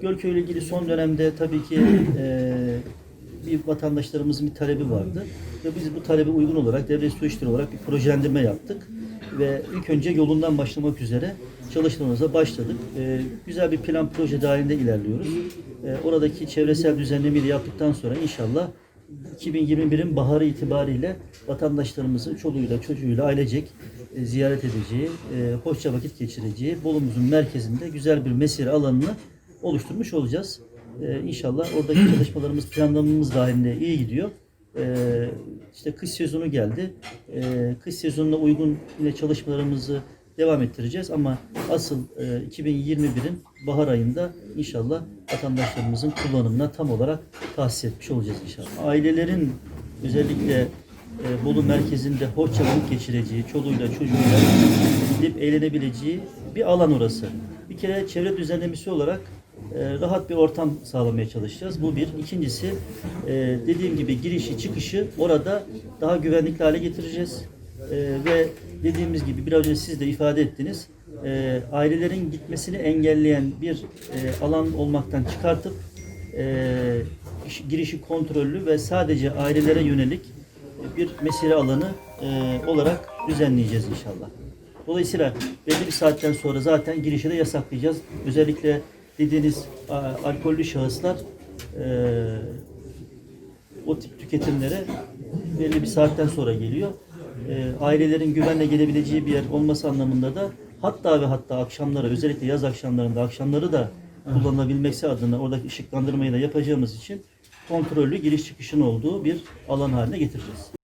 Gölköy ile ilgili son dönemde tabii ki e, bir vatandaşlarımızın bir talebi vardı. Ve biz bu talebe uygun olarak devlet su işleri olarak bir projelendirme yaptık. Ve ilk önce yolundan başlamak üzere çalışmalarımıza başladık. E, güzel bir plan proje dahilinde ilerliyoruz. E, oradaki çevresel düzenlemeyi yaptıktan sonra inşallah 2021'in baharı itibariyle vatandaşlarımızın çoluğuyla çocuğuyla ailecek e, ziyaret edeceği, e, hoşça vakit geçireceği Bolu'muzun merkezinde güzel bir mesire alanını oluşturmuş olacağız. E, inşallah oradaki çalışmalarımız, planlamamız dahilinde iyi gidiyor. E, işte kış sezonu geldi. E, kış sezonuna uygun yine çalışmalarımızı devam ettireceğiz ama asıl e, 2021'in bahar ayında inşallah vatandaşlarımızın kullanımına tam olarak tahsis etmiş olacağız inşallah. Ailelerin özellikle e, Bolu merkezinde hoşça vakit geçireceği, çoluğuyla çocuğuyla gidip eğlenebileceği bir alan orası. Bir kere çevre düzenlemesi olarak e, rahat bir ortam sağlamaya çalışacağız. Bu bir. İkincisi e, dediğim gibi girişi çıkışı orada daha güvenlikli hale getireceğiz. E, ve dediğimiz gibi biraz önce siz de ifade ettiniz. Ailelerin gitmesini engelleyen bir alan olmaktan çıkartıp iş- girişi kontrollü ve sadece ailelere yönelik bir mesire alanı olarak düzenleyeceğiz inşallah. Dolayısıyla belli bir saatten sonra zaten girişi de yasaklayacağız. Özellikle dediğiniz alkollü şahıslar e, o tip tüketimlere belli bir saatten sonra geliyor. E, ailelerin güvenle gelebileceği bir yer olması anlamında da hatta ve hatta akşamları özellikle yaz akşamlarında akşamları da kullanılabilmesi adına oradaki ışıklandırmayı da yapacağımız için kontrollü giriş çıkışın olduğu bir alan haline getireceğiz.